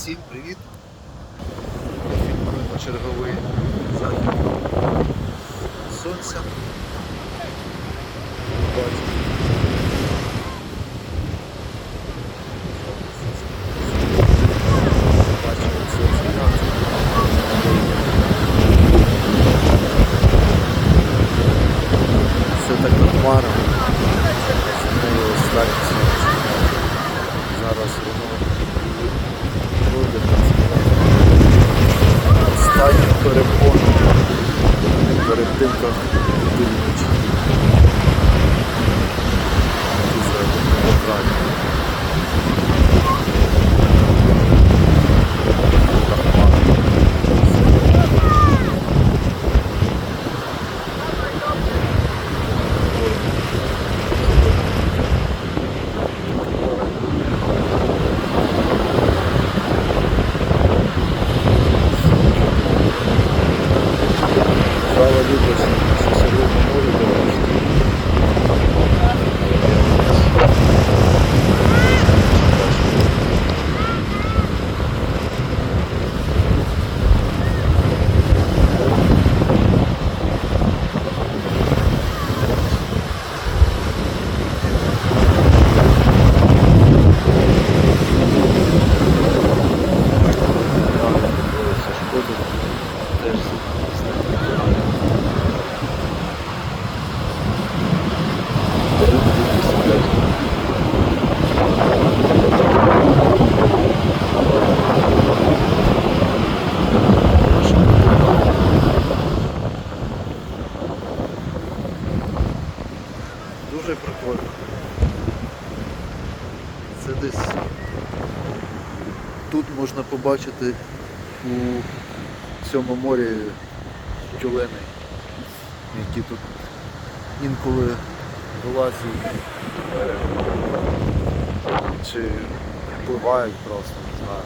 Всім привіт! Фільмуємо черговий захід сонця. Дуже прикольно. Це десь тут можна побачити у цьому морі тюлени, які тут інколи вилазять чи впливають просто, не знаю.